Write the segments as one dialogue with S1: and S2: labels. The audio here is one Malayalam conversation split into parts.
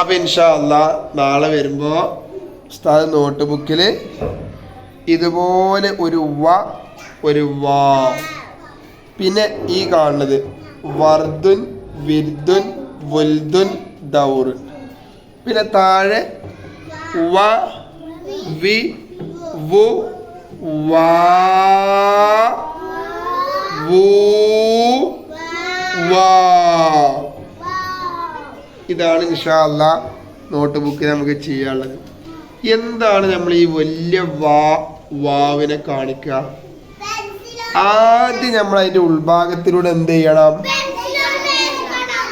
S1: അപ്പൊ ഇൻഷാ നാളെ വരുമ്പോ ഉസ്താദ് നോട്ട് ബുക്കിൽ ഇതുപോലെ ഒരു വ ഒരു വാ. പിന്നെ ഈ കാണുന്നത് വർദുൻ വിർദുൻ വുൽദുൻ ദൗറുൻ പിന്നെ താഴെ വ വി വു വാ വൂ വാ. ഇതാണ് ഇൻഷാല്ല അല്ലാ നോട്ട് ബുക്ക് നമുക്ക് ചെയ്യാനുള്ളത്. എന്താണ് നമ്മൾ ഈ വലിയ വാ വാവിനെ കാണിക്കുക? ആദ്യം നമ്മൾ അതിന്റെ ഉൾഭാഗത്തിലൂടെ എന്ത് ചെയ്യണം?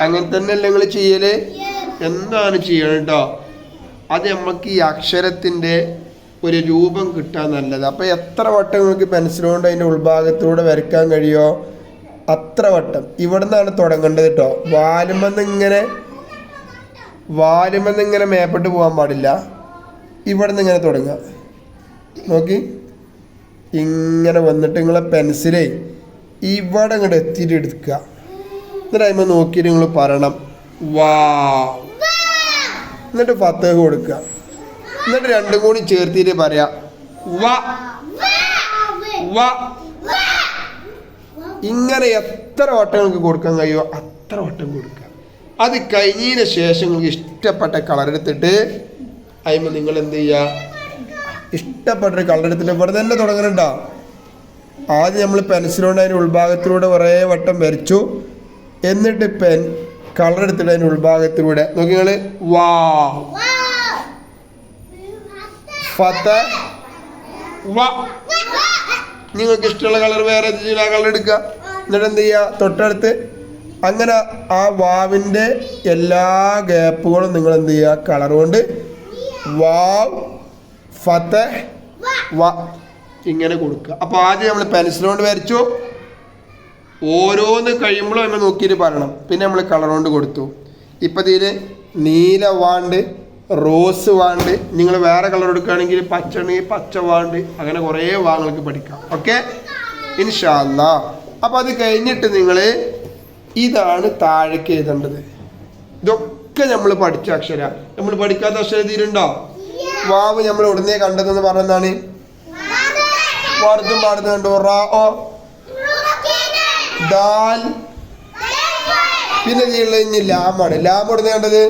S1: അങ്ങനെ തന്നെയല്ലേ നിങ്ങൾ ചെയ്യൽ? എന്താണ് ചെയ്യണം കേട്ടോ അത് നമ്മൾക്ക് ഈ അക്ഷരത്തിന്റെ ഒരു രൂപം കിട്ടാൻ നല്ലത്. അപ്പൊ എത്ര വട്ടം നിങ്ങൾക്ക് പെൻസിൽ കൊണ്ട് ഉൾഭാഗത്തിലൂടെ വരയ്ക്കാൻ കഴിയോ? അത്ര വട്ടം. ഇവിടെ നിന്നാണ് തുടങ്ങേണ്ടത് കേട്ടോ വാലുമെന്ന് ഇങ്ങനെ വാലുമെന്ന് ഇങ്ങനെ മേപ്പെട്ട് പോകാൻ പാടില്ല. ഇവിടെ നിന്ന് ഇങ്ങനെ തുടങ്ങുക. നോക്കി. ഇങ്ങനെ വന്നിട്ട് നിങ്ങളെ പെൻസിലേ ഇവിടെ ഇങ്ങോട്ട് എത്തിയിട്ട് എടുക്കുക. എന്നിട്ട് അതിമ നോക്കിയിട്ട് നിങ്ങൾ പറയണം വാ എന്നിട്ട് ഫത്തേഹ് കൊടുക്കുക. എന്നിട്ട് രണ്ടും കൂടി ചേർത്തിട്ട് പറയാ വ. വ. ഇങ്ങനെ എത്ര വട്ടം നിങ്ങൾക്ക് കൊടുക്കാൻ കഴിയുമോ അത്ര വട്ടം കൊടുക്കുക. അത് കഴിഞ്ഞതിന് ശേഷം നിങ്ങൾക്ക് ഇഷ്ടപ്പെട്ട കളർ എടുത്തിട്ട് അതിമ്പോൾ നിങ്ങൾ എന്ത് ചെയ്യുക ഇഷ്ടപ്പെട്ട ഒരു കളർ എടുത്തിട്ട് ഇവിടെ തന്നെ തുടങ്ങുന്നുണ്ട ആദ്യം നമ്മൾ പെൻസിലുകൊണ്ട് അതിന്റെ ഉൾഭാഗത്തിലൂടെ കുറേ വട്ടം വരച്ചു. എന്നിട്ട് പെൻ കളർ എടുത്തിട്ട് അതിന്റെ ഉൾഭാഗത്തിലൂടെ നോക്കി നിങ്ങൾ വാ ഫത്ത വാ. നിങ്ങൾക്ക് ഇഷ്ടമുള്ള കളർ വേറെ കളർ എടുക്കുക. എന്നിട്ട് എന്ത് ചെയ്യുക? തൊട്ടടുത്ത് അങ്ങനെ ആ വാവിന്റെ എല്ലാ ഗ്യാപ്പുകളും നിങ്ങൾ എന്ത് ചെയ്യുക? കളർ കൊണ്ട് വാവ് ഫത്ത് വ ഇങ്ങനെ കൊടുക്കുക. അപ്പോൾ ആദ്യം നമ്മൾ പെൻസിൽ കൊണ്ട് വരച്ചു. ഓരോന്ന് കഴിയുമ്പോഴും നമ്മൾ നോക്കിയിട്ട് പറയണം. പിന്നെ നമ്മൾ കളർ കൊണ്ട് കൊടുത്തു. ഇപ്പം ഇതിൽ നീല വാണ്ട് റോസ് വാണ്ട് നിങ്ങൾ വേറെ കളർ എടുക്കുകയാണെങ്കിൽ പച്ചണി പച്ച വാണ്ട് അങ്ങനെ കുറേ വാങ്ങൾക്ക് പഠിക്കാം. ഓക്കെ? ഇൻഷാല്ല അപ്പം അത് കഴിഞ്ഞിട്ട് നിങ്ങൾ ഇതാണ് താഴേക്ക് എഴുതേണ്ടത്. ഇതൊക്കെ നമ്മൾ പഠിച്ച അക്ഷര. നമ്മൾ പഠിക്കാത്ത അക്ഷര തീരുണ്ടോ വാവ് നമ്മൾ ഉടനെ കണ്ടതെന്ന് വർദ്ധം പാടുന്നത് കണ്ടോ? റാ ഓ. ദാൽ. പിന്നെ ഇനി ലാമാണ് ലാം ഉടനെ കണ്ടത്?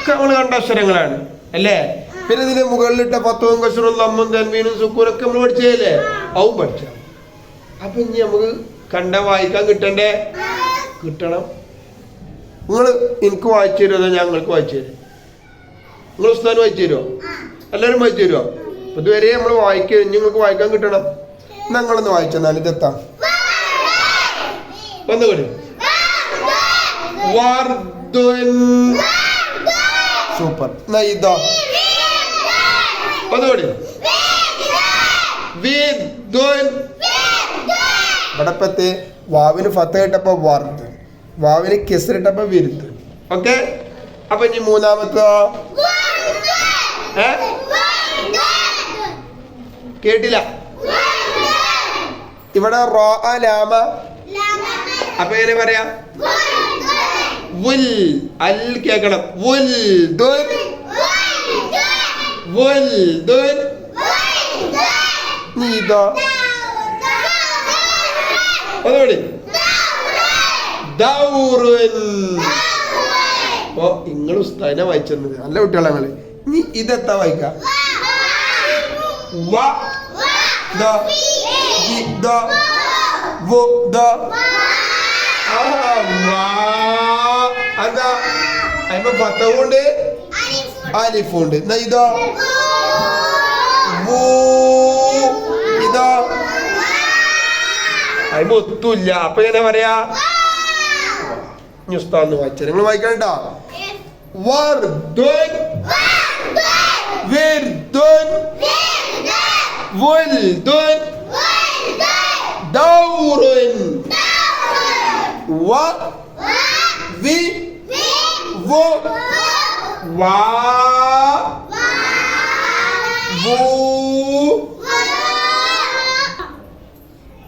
S1: ഒക്കെ നമ്മൾ കണ്ട അക്ഷരങ്ങളാണ്. അല്ലേ? പിന്നെ ഇതിന് മുകളിലിട്ട പത്തവും കസറും അമ്മും തൻവീനും സുക്കൂരൊക്കെ നമ്മൾ പഠിച്ചതല്ലേ? അവും പഠിച്ച അപ്പൊ ഇനി നമുക്ക് കണ്ട വായിക്കാൻ കിട്ടണ്ടേ? കിട്ടണം. നിങ്ങൾ എനിക്ക് വായിച്ചു തരുമോ? അതോ ഞങ്ങൾക്ക് വായിച്ചു തരും. നിങ്ങൾ ഉസ്താൻ വായിച്ചു തരുമോ? എല്ലാവരും വായിച്ചു തരുമോ? അപ്പൊ ഇതുവരെ നമ്മൾ വായിക്കുക നിങ്ങൾക്ക് വായിക്കാൻ കിട്ടണം. ഞങ്ങളൊന്ന് വായിച്ചെന്നാൽ ഇതെത്താം വന്നുകൂടി സൂപ്പർ. എന്നാ വന്നുകൂടി വിദ്വൻ ഇവിടപ്പത്ത് വാവിന് ഫത്ത കിട്ടപ്പോ വർദ്ധൻ വാവിന് കിസറിട്ടപ്പോ വിരുത്ത്. ഓക്കെ? അപ്പൊ ഇനി മൂന്നാമത്തോ കേട്ടില്ല? ഇവിടെ റോ ആ ലാമ. അപ്പൊ എങ്ങനെ പറയാ? വുൽ. അൽ കേക്കണം വുൽ. ദുൻ. വുൽ. ദുൻ. നീ ഇതോ ഒന്നുകൂടി ഓ നിങ്ങൾ ഉസ്താദിനെ വായിച്ചത് നല്ല കുട്ടികളെ നിങ്ങൾ നീ ഇതെത്താ വായിക്ക? വ. ദ ജി ദ വു ആ വാ. അതാ. അയിമ പത്തവുണ്ട് അലിഫുണ്ട്. എന്നാ ഇതോ? വൂ ഇതോ ഒത്തുമില്ല അപ്പൊ എങ്ങനെ പറയാ? ഉസ്താന്ന് വായിച്ച നിങ്ങൾ വായിക്കണ്ട വർദ്ധൻ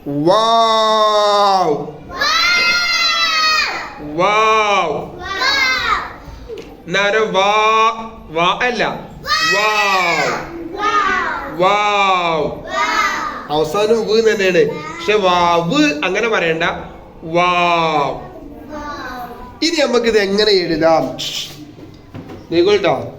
S1: വാവ്. വാവ്. എന്നാരോ വാ വാ അല്ല. വാവ്. വാവ്. അവസാനം വ് തന്നെയാണ്. പക്ഷെ വാവ് അങ്ങനെ പറയണ്ട. വാവ്. ഇനി നമുക്ക് ഇത് എങ്ങനെ എഴുതാം? നീക്കോട്ടോ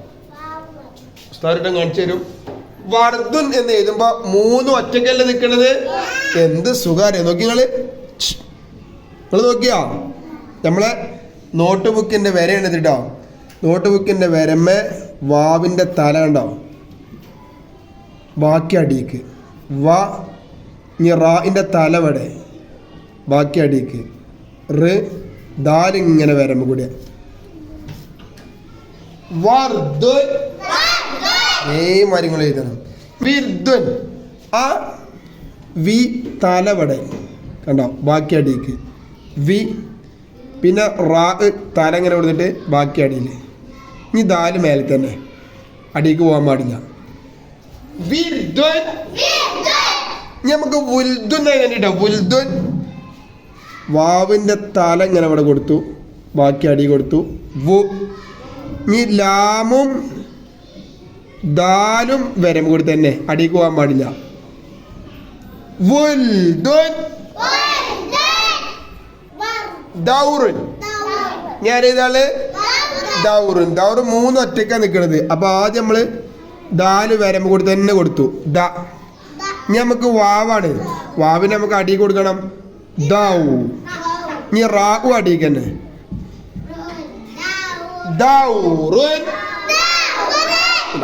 S1: ഉസ്താദിട്ടം കാണിച്ചു തരും വർദ്ധൻ എന്ന് എഴുതുമ്പോ മൂന്ന് ഒറ്റക്കല്ല നിൽക്കണത് എന്ത് സുഖാരെ നോക്കി നിങ്ങൾ നിങ്ങൾ നോക്കിയോ? നമ്മളെ നോട്ട് ബുക്കിന്റെ വരയാണ് കേട്ടോ നോട്ട് ബുക്കിന്റെ വരമ്മ വാവിന്റെ തല കണ്ടോ? ബാക്കി അടിക്ക്. വ ഇനി റാവിന്റെ തല വടെ. ബാക്കി അടിക്ക്. റ് ദാലിങ്ങനെ വരമ്പ് കൂടിയ വർദ്ധ ഏ മരങ്ങൾ എഴുതണം. വിർദ്വൻ ആ വി തലവട കണ്ടോ? ബാക്കി അടിക്ക് വി പിന്നെ റാ തല ഇങ്ങനെ കൊടുത്തിട്ട് ബാക്കി അടിയിൽ ഇനി ദാൽ മേലെ തന്നെ. അടിക്ക് പോകാൻ പാടില്ല. നമുക്ക് വുൽദുൻ വാവിന്റെ തല ഇങ്ങനെ ഇവിടെ കൊടുത്തു. ബാക്കി അടി കൊടുത്തു. വു. ഇനി ലാമും ദാലും വരമ്പ് കൊടുത്ത് തന്നെ അടിക്ക് പോകാൻ പാടില്ല. വുൽദുൻ ദൗറുൻ. ഞാൻ ഏതാൾ ദൗറുൻ. ദൗറ് മൂന്ന് ഒറ്റയ്ക്കാണ് നിൽക്കുന്നത് അപ്പൊ ആദ്യം നമ്മൾ ദാൽ വരമ്പ് കൊടുത്ത് തന്നെ കൊടുത്തു. ദ. ഇനി നമുക്ക് വാവാണ്. വാവിന് നമുക്ക് അടി കൊടുക്കണം. ദൗ. ഇനി റാവു അടിക്ക് തന്നെ ദൗറുൻ.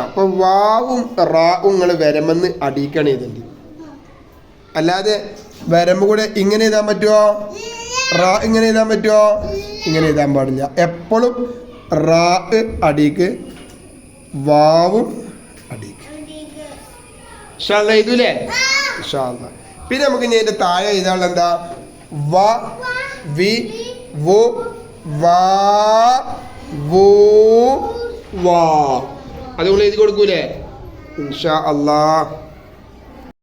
S1: അപ്പൊ വാവും റാവും നിങ്ങൾ വരമെന്ന് അടിക്കണം ഇതുണ്ട് അല്ലാതെ വരമ്പ് കൂടെ ഇങ്ങനെ എഴുതാൻ പറ്റുമോ റാ ഇങ്ങനെ എഴുതാൻ പറ്റുമോ ഇങ്ങനെ എഴുതാൻ പാടില്ല. എപ്പോഴും റാ അടിക്ക് വാവും അടിക്ക്. എഴുതൂലേ? പിന്നെ നമുക്ക് ഇനി അതിന്റെ താഴെ എഴുതാനുള്ള എന്താ? വ വി വു വാ വൂ വാ. അതുകൊണ്ട് എഴുതി കൊടുക്കൂലേ? ഇൻഷാ അല്ലാ.